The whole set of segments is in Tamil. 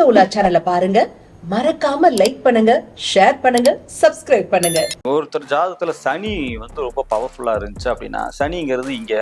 ஆன்மீக உலா பாருங்க. மறக்காம லைக் பண்ணுங்க ஷேர் பண்ணுங்க சப்ஸ்கிரைப் பண்ணுங்க. ஒருத்தர் ஜாதகத்துல சனி வந்து ரொம்ப பவர்ஃபுல்லா இருந்துச்சு அப்படின்னா சனிங்கிறது இங்க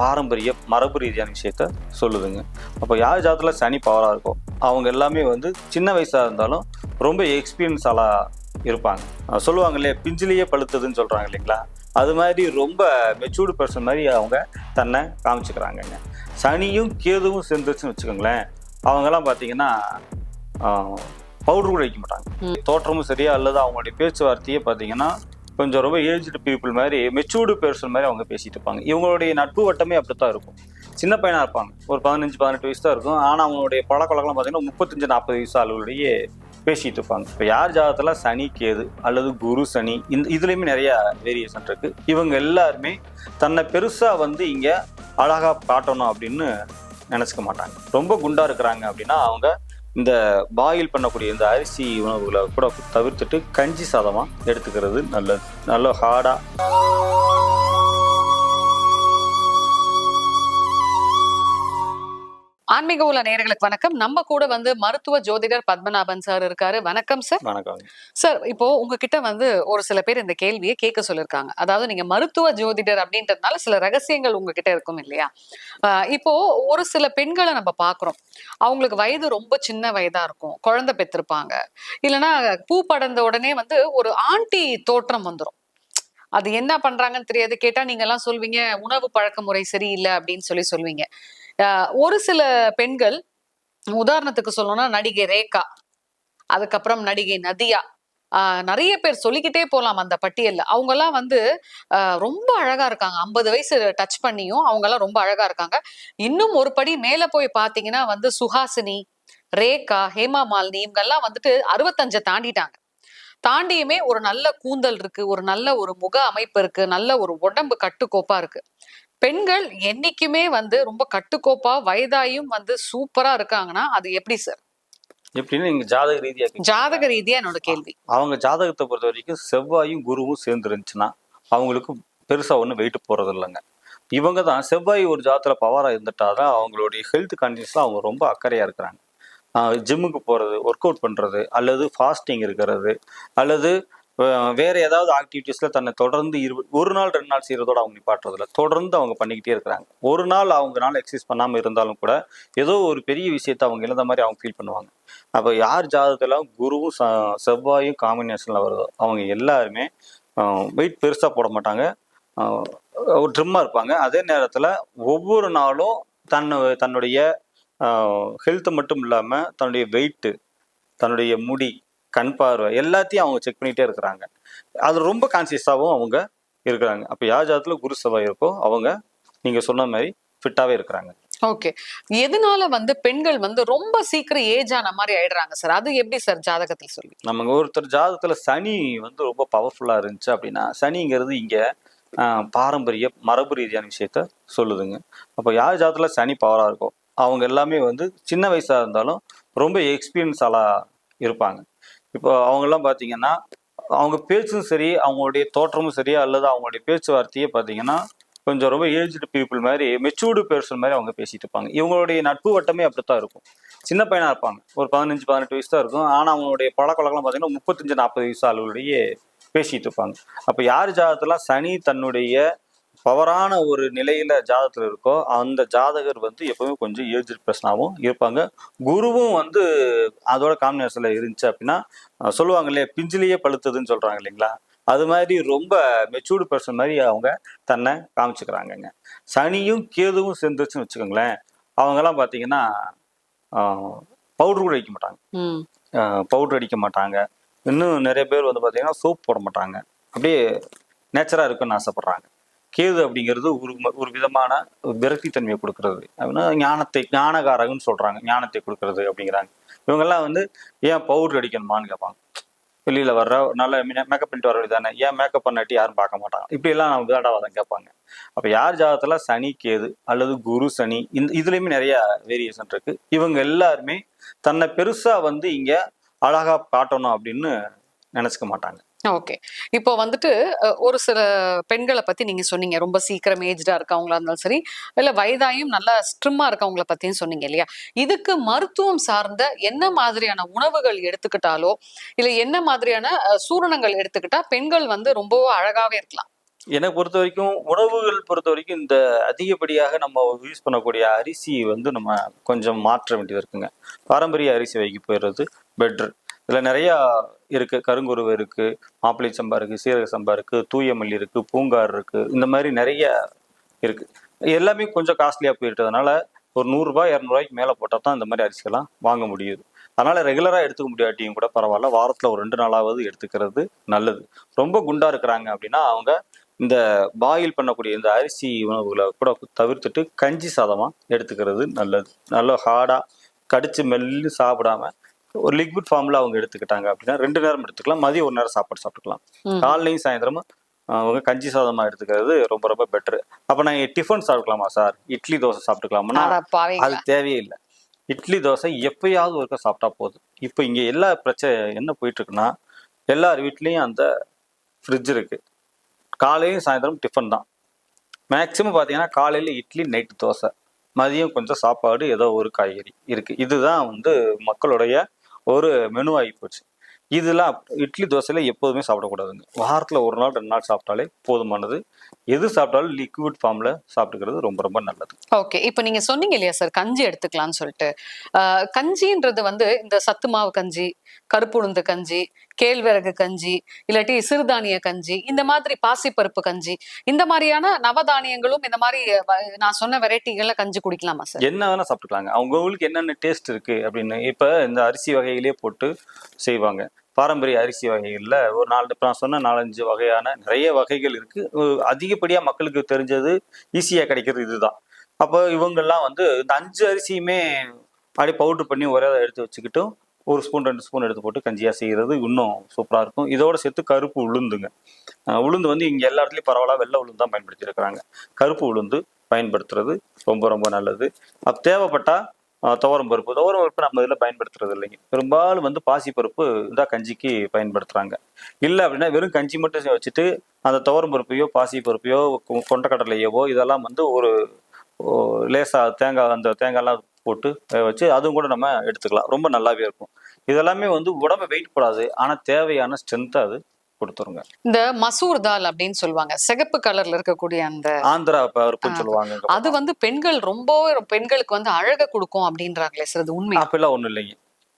பாரம்பரிய மரபு ரீதியான விஷயத்த சொல்லுதுங்க. அப்போ யார் ஜாதகத்துல சனி பவரா இருக்கோ அவங்க எல்லாமே வந்து சின்ன வயசா இருந்தாலும் ரொம்ப எக்ஸ்பீரியன்ஸ் ஆளா இருப்பாங்க. சொல்லுவாங்க இல்லையா பிஞ்சிலேயே பழுத்ததுன்னு சொல்றாங்க இல்லைங்களா? அது மாதிரி ரொம்ப மெச்சூர்டு பர்சன் மாதிரி அவங்க தன்னை காமிச்சுக்கிறாங்கங்க. சனியும் கேதுவும் சேர்ந்துச்சுன்னு வச்சுக்கோங்களேன். அவங்கெல்லாம் பார்த்தீங்கன்னா பவுடர் கூட வைக்க மாட்டாங்க. தோற்றமும் சரியா அல்லது அவங்களுடைய பேச்சுவார்த்தையே பார்த்தீங்கன்னா கொஞ்சம் ரொம்ப ஏஜ்டு பீப்புள் மாதிரி மெச்சூர்டு பர்சன் மாதிரி அவங்க பேசிட்டு இருப்பாங்க. இவங்களுடைய நட்பு வட்டமே அப்படித்தான் இருக்கும். சின்ன பையனா இருப்பாங்க. ஒரு பதினஞ்சு பதினெட்டு வயசு தான் இருக்கும். ஆனால் அவங்களுடைய பழக்கவழக்கம்லாம் பார்த்தீங்கன்னா முப்பத்தஞ்சு நாற்பது வயசு ஆளுகளுடைய பேசிட்டு இருப்பாங்க. இப்போ யார் ஜாதகத்துல சனி கேது அல்லது குரு சனி இந்த இதுலேயுமே நிறைய வேரியேஷன் இருக்கு. இவங்க எல்லாருமே தன்னை பெருசா வந்து இங்க அழகா காட்டணும் அப்படின்னு நினச்சிக்க மாட்டாங்க. ரொம்ப குண்டா இருக்கிறாங்க அப்படின்னா அவங்க இந்த பாயில் பண்ணக்கூடிய இந்த அரிசி உணவுகளை கூட தவிர்த்துட்டு கஞ்சி சாதமாக எடுத்துக்கிறது நல்லது. நல்ல ஹார்டாக ஆன்மீக உள்ள நேயர்களுக்கு வணக்கம். நம்ம கூட வந்து மருத்துவ ஜோதிடர் பத்மநாபன் சார் இருக்காரு. வணக்கம் சார். வணக்கம். சார் இப்போ உங்ககிட்ட வந்து ஒரு சில பேர் இந்த கேள்வியை கேட்க சொல்லிருக்காங்க அதாவது நீங்க மருத்துவ ஜோதிடர் அப்படின்றதுனால சில ரகசியங்கள் உங்ககிட்ட இருக்கும் இல்லையா? இப்போ ஒரு சில பெண்களை நம்ம பாக்குறோம் அவங்களுக்கு வயது ரொம்ப சின்ன வயதா இருக்கும். குழந்தை பெற்றிருப்பாங்க. இல்லைன்னா பூ படர்ந்த உடனே வந்து ஒரு ஆண்டி தோற்றம் வந்துரும். அது என்ன பண்றாங்கன்னு தெரியாது. கேட்டா நீங்க எல்லாம் சொல்வீங்க உணவு பழக்க முறை சரியில்லை அப்படின்னு சொல்லி சொல்வீங்க. ஆஹ் ஒரு சில பெண்கள் உதாரணத்துக்கு சொல்லணும்னா நடிகை ரேகா அதுக்கப்புறம் நடிகை நதியா ஆஹ் நிறைய பேர் சொல்லிக்கிட்டே போகலாம் அந்த பட்டியல்ல. அவங்க எல்லாம் வந்து ரொம்ப அழகா இருக்காங்க. ஐம்பது வயசு டச் பண்ணியும் அவங்க எல்லாம் ரொம்ப அழகா இருக்காங்க. இன்னும் ஒரு படி மேல போய் பாத்தீங்கன்னா வந்து சுஹாசினி ரேகா ஹேமா மாலினி இவங்க எல்லாம் வந்துட்டு அறுபத்தஞ்சை தாண்டிட்டாங்க. தாண்டியுமே ஒரு நல்ல கூந்தல் இருக்கு ஒரு நல்ல ஒரு முக அமைப்பு இருக்கு நல்ல ஒரு உடம்பு கட்டுக்கோப்பா இருக்கு. பெண்கள் என்னைக்குமே வந்து ரொம்ப கட்டுக்கோப்பா வயதாயும் வந்து சூப்பரா இருக்காங்கன்னா அது எப்படி சார்? எப்படின்னு நீங்க ஜாதக ரீதியா. ஜாதக ரீதியா என்னோட கேள்வி. அவங்க ஜாதகத்தை பொறுத்த வரைக்கும் செவ்வாயும் குருவும் சேர்ந்து இருந்துச்சுன்னா அவங்களுக்கு பெருசா ஒன்றும் வெயிட் போறது இல்லைங்க. இவங்க தான் செவ்வாய் ஒரு ஜாதத்துல பவரா இருந்துட்டாதான் அவங்களுடைய ஹெல்த் கண்டிஷன்ல அவங்க ரொம்ப அக்கறையா இருக்கிறாங்க. ஜிம்முக்கு போறது ஒர்க் அவுட் பண்றது அல்லது ஃபாஸ்டிங் இருக்கிறது அல்லது வேற ஏதாவது ஆக்டிவிட்டீஸ்ல தன்னை தொடர்ந்து இரு ஒரு நாள் ரெண்டு நாள் செய்யறதோட அவங்க நிப்பாட்டுறதில்ல. தொடர்ந்து அவங்க பண்ணிக்கிட்டே இருக்கிறாங்க. ஒரு நாள் அவங்கனால எக்ஸசைஸ் பண்ணாம இருந்தாலும் கூட ஏதோ ஒரு பெரிய விஷயத்த அவங்க இழந்த மாதிரி அவங்க ஃபீல் பண்ணுவாங்க. அப்போ யார் ஜாதகத்துல குருவும் ச- செவ்வாயும் காம்பினேஷன்ல வருதோ அவங்க எல்லாருமே வெயிட் பெருசா போட மாட்டாங்க. ஒரு ட்ரிம்மா இருப்பாங்க. அதே நேரத்துல ஒவ்வொரு நாளும் தன்னை தன்னுடைய ஹெல்த் மட்டும் இல்லாம தன்னுடைய வெயிட்டு தன்னுடைய முடி கண் பார்வை எல்லாத்தையும் அவங்க செக் பண்ணிட்டே இருக்கிறாங்க. அது ரொம்ப கான்சியஸாகவும் அவங்க இருக்கிறாங்க. அப்போ யார் ஜாதத்துல குரு செவ்வாய் இருக்கோ அவங்க நீங்க சொன்ன மாதிரி ஃபிட்டாவே இருக்கிறாங்க. ஓகே எதனால வந்து பெண்கள் வந்து ரொம்ப சீக்கிரம் ஏஜ் ஆன மாதிரி ஆயிடுறாங்க சார் அது எப்படி சார் ஜாதகத்தில் சொல்லி? நம்ம ஒருத்தர் ஜாதகத்துல சனி வந்து ரொம்ப பவர்ஃபுல்லா இருந்துச்சு அப்படின்னா சனிங்கிறது இங்க பாரம்பரிய மரபு ரீதியான விஷயத்த சொல்லுதுங்க. அப்போ யார் ஜாதகத்துல சனி பவரா இருக்கோ அவங்க எல்லாமே வந்து சின்ன வயசா இருந்தாலும் ரொம்ப எக்ஸ்பீரியன்ஸ் ஆளா இருப்பாங்க. இப்போ அவங்கெல்லாம் பார்த்தீங்கன்னா அவங்க பேச்சும் சரி அவங்களுடைய தோற்றமும் சரி அல்லது அவங்களுடைய பேச்சுவார்த்தையே பார்த்தீங்கன்னா கொஞ்சம் ரொம்ப ஏஜ்டு பீப்புள் மாதிரி மெச்சூர்டு பர்சன் மாதிரி அவங்க பேசிட்டு இருப்பாங்க. இவங்களுடைய நட்பு வட்டமே அப்படித்தான் இருக்கும். சின்ன பையனாக இருப்பாங்க. ஒரு பதினஞ்சு பதினெட்டு வயசு தான் இருக்கும். ஆனால் அவங்களுடைய பழக்கவழக்கம்லாம் பார்த்தீங்கன்னா முப்பத்தஞ்சு நாற்பது வயசு ஆளுடைய பேசிட்டு இருப்பாங்க. அப்போ யார் ஜாதகத்துல சனி தன்னுடைய பவரான ஒரு நிலையில ஜாதகத்துல இருக்கோ அந்த ஜாதகர் வந்து எப்பவுமே கொஞ்சம் ஏஜ் பர்சனாகவும் இருப்பாங்க. குருவும் வந்து அதோட காம்பினேஷன்ல இருந்துச்சு அப்படின்னா சொல்லுவாங்க இல்லையா பிஞ்சிலேயே பழுத்ததுன்னு சொல்றாங்க இல்லைங்களா? அது மாதிரி ரொம்ப மெச்சூர்டு பர்சன் மாதிரி அவங்க தன்னை காமிச்சுக்கிறாங்கங்க. சனியும் கேதுவும் சேர்ந்துச்சுன்னு வச்சுக்கோங்களேன் அவங்கெல்லாம் பார்த்தீங்கன்னா பவுடர் கூட வைக்க மாட்டாங்க. பவுடர் அடிக்க மாட்டாங்க. இன்னும் நிறைய பேர் வந்து பார்த்தீங்கன்னா சோப் போட மாட்டாங்க. அப்படியே நேச்சராக இருக்குன்னு ஆசைப்படுறாங்க. கேது அப்படிங்கிறது ஒரு ஒரு விதமான விரக்தி தன்மையை கொடுக்கறது. அப்படின்னா ஞானத்தை ஞானகாரகன்னு சொல்கிறாங்க ஞானத்தை கொடுக்கறது அப்படிங்கிறாங்க. இவங்கெல்லாம் வந்து ஏன் பவுடர் அடிக்கணுமான்னு கேட்பாங்க. வெளியில் வர்ற நல்ல மேக்கப் பண்ணிட்டு வர தானே ஏன் மேக்கப் பண்ணாட்டி யாரும் பார்க்க மாட்டாங்க? இப்படிலாம் நம்ம விளையாடாவாதம் கேட்பாங்க. அப்போ யார் ஜாதகத்தில் சனி கேது அல்லது குரு சனி இந்த இதுலேயுமே நிறையா வேரியேஷன் இருக்குது இவங்க எல்லாருமே தன்னை பெருசாக வந்து இங்கே அழகாக காட்டணும் அப்படின்னு நினச்சிக்க மாட்டாங்க. ஓகே. இப்போ வந்துட்டு ஒரு சில பெண்களை பத்தி நீங்க சொன்னீங்க. ரொம்ப சீக்கிரம் ஏஜ்டா இருக்கவங்களா இருந்தாலும் சரி இல்ல வயதாயும் நல்லா ஸ்ட்ரிம்மா இருக்கவங்கள பத்தியும் சொன்னீங்க இல்லையா? இதுக்கு மருத்துவம் சார்ந்த என்ன மாதிரியான உணவுகள் எடுத்துக்கிட்டாலோ இல்ல என்ன மாதிரியான சூரணங்கள் எடுத்துக்கிட்டா பெண்கள் வந்து ரொம்ப அழகாவே இருக்கலாம்? என்னை பொறுத்த வரைக்கும் உணவுகள் பொறுத்த வரைக்கும் இந்த அதிகப்படியாக நம்ம யூஸ் பண்ணக்கூடிய அரிசி வந்து நம்ம கொஞ்சம் மாற்ற வேண்டியது இருக்குங்க. பாரம்பரிய அரிசி வைக்க போயிடுறது பெட்ரு இதில் நிறையா இருக்குது கருங்குருவை இருக்குது மாப்பிள்ளை சம்பா இருக்குது சீரக சம்பா இருக்குது தூயமல்லி இருக்குது பூங்கார் இருக்குது இந்த மாதிரி நிறைய இருக்குது எல்லாமே கொஞ்சம் காஸ்ட்லியாக போயிட்டதுனால ஒரு நூறுரூபா இரநூறுவாய்க்கு மேலே போட்டால் தான் இந்த மாதிரி அரிசியெல்லாம் வாங்க முடியுது. அதனால் ரெகுலராக எடுத்துக்க முடியாட்டியும் கூட பரவாயில்ல. வாரத்தில் ஒரு ரெண்டு நாளாவது எடுத்துக்கிறது நல்லது. ரொம்ப குண்டாக இருக்கிறாங்க அப்படின்னா அவங்க இந்த பாயில் பண்ணக்கூடிய இந்த அரிசி உணவுகளை கூட தவிர்த்துட்டு கஞ்சி சாதமாக எடுத்துக்கிறது நல்லது. நல்ல ஹார்டாக கடிச்சு மெல்லு சாப்பிடாம ஒரு லிக்விட் ஃபார்மில் அவங்க எடுத்துக்கிட்டாங்க அப்படின்னா ரெண்டு நேரம் எடுத்துக்கலாம். மதியம் ஒரு நேரம் சாப்பாடு சாப்பிட்டுக்கலாம். காலையும் சாயந்தரமும் அவங்க கஞ்சி சாதமாக எடுத்துக்கிறது ரொம்ப ரொம்ப பெட்ரு அப்போ நான் டிஃபன் சாப்பிட்டுக்கலாமா சார் இட்லி தோசை சாப்பிட்டுக்கலாமா அது தேவையே இல்லை. இட்லி தோசை எப்பயாவது ஒருக்க சாப்பிட்டா போதும். இப்போ இங்கே எல்லா பிரச்சனை என்ன போயிட்டு இருக்குன்னா எல்லார் வீட்லேயும் அந்த ஃப்ரிட்ஜ் இருக்கு. காலையும் சாயந்தரம் டிஃபன் தான். மேக்ஸிமம் பார்த்தீங்கன்னா காலையில் இட்லி நைட்டு தோசை. மதியம் கொஞ்சம் சாப்பாடு ஏதோ ஒரு காய்கறி இருக்கு. இதுதான் வந்து மக்களுடைய ஒரு மெனு ஆகி போச்சு. இதெல்லாம் இட்லி தோசையில எப்போதுமே சாப்பிடக்கூடாதுங்க. வாரத்தில் ஒரு நாள் ரெண்டு நாள் சாப்பிட்டாலே போதுமானது. எது சாப்பிட்டாலும் லிக்விட் ஃபார்மில் சாப்பிட்டுக்கிறது ரொம்ப ரொம்ப நல்லது. ஓகே இப்போ நீங்க சொன்னீங்க இல்லையா சார் கஞ்சி எடுத்துக்கலாம்னு சொல்லிட்டு. கஞ்சின்றது வந்து இந்த சத்து மாவு கஞ்சி கருப்புளுந்து கஞ்சி கேழ்வரகு கஞ்சி இல்லாட்டி சிறுதானிய கஞ்சி இந்த மாதிரி பாசிப்பருப்பு கஞ்சி இந்த மாதிரியான நவதானியங்களும் இந்த மாதிரி நான் சொன்ன வெரைட்டிகள்ல கஞ்சி குடிக்கலாமா சார்? என்ன வேணா சாப்பிட்டுக்கலாங்க. அவங்களுக்கு என்னென்ன டேஸ்ட் இருக்கு அப்படின்னு இப்ப இந்த அரிசி வகையிலே போட்டு செய்வாங்க. பாரம்பரிய அரிசி வகைகளில் ஒரு நாலு இப்போ நான் சொன்ன நாலஞ்சு வகையான நிறைய வகைகள் இருக்குது அதிகப்படியாக மக்களுக்கு தெரிஞ்சது ஈஸியாக கிடைக்கிறது இதுதான். அப்போ இவங்கெல்லாம் வந்து இந்த அஞ்சு அரிசியுமே அப்படியே பவுட்ரு பண்ணி ஒரே இதை எடுத்து வச்சுக்கிட்டும் ஒரு ஸ்பூன் ரெண்டு ஸ்பூன் எடுத்து போட்டு கஞ்சியாக செய்கிறது இன்னும் சூப்பராக இருக்கும். இதோட சேர்த்து கருப்பு உளுந்துங்க. உளுந்து வந்து இங்கே எல்லா இடத்துலையும் பரவாயில்ல வெள்ளை உளுந்து தான் பயன்படுத்தியிருக்கிறாங்க. கருப்பு உளுந்து பயன்படுத்துறது ரொம்ப ரொம்ப நல்லது. அப்போ தேவைப்பட்டால் துவரம் பருப்பு துவரம் பருப்பு நம்ம இதில் பயன்படுத்துறது இல்லைங்க. பெரும்பாலும் வந்து பாசி பருப்பு தான் கஞ்சிக்கு பயன்படுத்துகிறாங்க இல்லை அப்படின்னா வெறும் கஞ்சி மட்டும் வச்சுட்டு அந்த துவரம் பருப்பையோ பாசி பருப்பையோ கொண்டக்கடலையவோ இதெல்லாம் வந்து ஒரு லேசாக தேங்காய் அந்த தேங்காய்லாம் போட்டு வேக வச்சு அதுவும் கூட நம்ம எடுத்துக்கலாம். ரொம்ப நல்லாவே இருக்கும். இதெல்லாமே வந்து உடம்பு வெயிட் போடாது ஆனால் தேவையான ஸ்ட்ரென்த்தை அது கொடுத்துருங்க. இந்த மசூர் தால் அப்படின்னு சொல்லுவாங்க. சிகப்பு கலர்ல இருக்கக்கூடிய அந்த ஆந்திரா பருப்புன்னு ஆ. சொல்லுவாங்க அது வந்து பெண்கள் ரொம்ப பெண்களுக்கு வந்து அழக கொடுக்கும் அப்படின்றாங்களே சார் அது உண்மை. அப்பெல்லாம் ஒண்ணும் இல்லைங்க.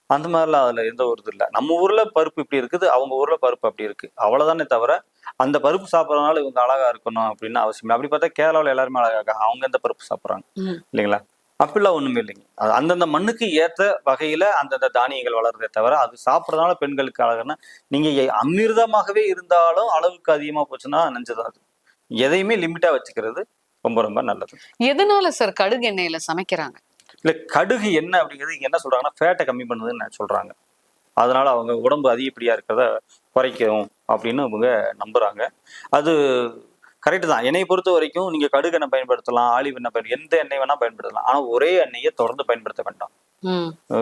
அந்த மாதிரிலாம் அதுல எந்த ஒரு இது இல்லை. நம்ம ஊர்ல பருப்பு இப்படி இருக்குது அவங்க ஊர்ல பருப்பு அப்படி இருக்கு. அவ்வளவுதானே தவிர அந்த பருப்பு சாப்பிட்றதுனால இவங்க அழகா இருக்கணும் அப்படின்னு அவசியம். அப்படி பார்த்தா கேரளாவில் எல்லாருமே அழகா இருக்காங்க. அவங்க எந்த பருப்பு சாப்பிட்றாங்க. இல்லைங்களா? அப்படிலாம் ஒண்ணுமே இல்லைங்க. அது அந்தந்த மண்ணுக்கு ஏத்த வகையில அந்தந்த தானியங்கள் வளருதே தவிர அது சாப்பிட்றதுனால பெண்களுக்கு அழகுன்னா நீங்க எ- அமிர்தமாகவே இருந்தாலும் அளவுக்கு அதிகமா போச்சுன்னா நெஞ்சதான் அது எதையுமே லிமிட்டா வச்சுக்கிறது ரொம்ப ரொம்ப நல்லது. எதனால சார் கடுகு எண்ணெயில சமைக்கிறாங்க? இல்ல கடுகு என்ன அப்படிங்கிறது இங்க என்ன சொல்றாங்கன்னா ஃபேட்டை கம்மி பண்ணுதுன்னு நான் சொல்றாங்க. அதனால அவங்க உடம்பு அதிகப்படியா இருக்கிறத குறைக்கும் அப்படின்னு இவங்க நம்புறாங்க. அது கரெக்ட் தான். என்னைய பொறுத்த வரைக்கும் நீங்க கடுகு எண்ணெய் பயன்படுத்தலாம் ஆலிவ் எண்ணெய் பயன் எந்த எண்ணெய் வேணா பயன்படுத்தலாம். ஆனா ஒரே எண்ணெயை தொடர்ந்து பயன்படுத்த வேண்டாம்.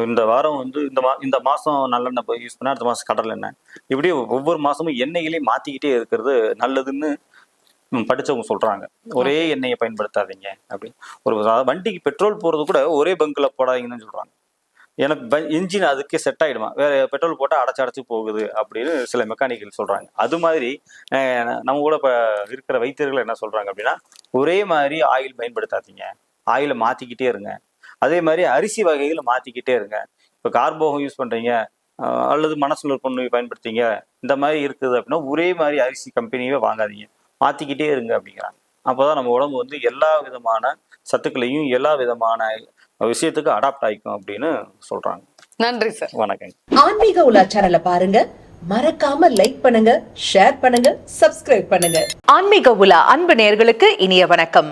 இந்த வாரம் வந்து இந்த மா இந்த மாசம் நல்லெண்ணெய் யூஸ் பண்ணா அடுத்த மாசம் கடலை எண்ணெய். இப்படி ஒவ்வொரு மாசமும் எண்ணெய்களையும் மாத்திக்கிட்டே இருக்கிறது நல்லதுன்னு படிச்சவங்க சொல்றாங்க. ஒரே எண்ணெயை பயன்படுத்தாதீங்க அப்படி ஒரு வண்டிக்கு பெட்ரோல் போறது கூட ஒரே பங்க்ல போடாதீங்கன்னு சொல்றாங்க. எனக்கு இன்ஜின் அதுக்கே செட் ஆகிடுமா வேற பெட்ரோல் போட்டால் அடைச்சு அடைச்சு போகுது அப்படின்னு சில மெக்கானிக்கல் சொல்கிறாங்க அது மாதிரி நம்ம கூட இப்போ இருக்கிற வைத்தியர்கள் என்ன சொல்கிறாங்க அப்படின்னா ஒரே மாதிரி ஆயில் பயன்படுத்தாதீங்க. ஆயிலை மாற்றிக்கிட்டே இருங்க. அதே மாதிரி அரிசி வகைகளை மாற்றிக்கிட்டே இருங்க. இப்போ கார்போகம் யூஸ் பண்ணுறீங்க அல்லது மனசுல பொண்ணு பயன்படுத்திங்க இந்த மாதிரி இருக்குது அப்படின்னா ஒரே மாதிரி அரிசி கம்பெனியே வாங்காதீங்க. மாற்றிக்கிட்டே இருங்க அப்படிங்கிறாங்க. அப்போ தான் நம்ம உடம்பு வந்து எல்லா விதமான சத்துக்களையும் எல்லா விதமான விஷயத்துக்கு அடாப்ட் ஆயிக்கும் அப்படின்னு சொல்றாங்க. நன்றி சார் வணக்கங்க. ஆன்மீக உலா சேனலை பாருங்க. மறக்காம லைக் பண்ணுங்க ஷேர் பண்ணுங்க சப்ஸ்கிரைப் பண்ணுங்க. ஆன்மீக உலா அன்பு நேர்களுக்கு இனிய வணக்கம்.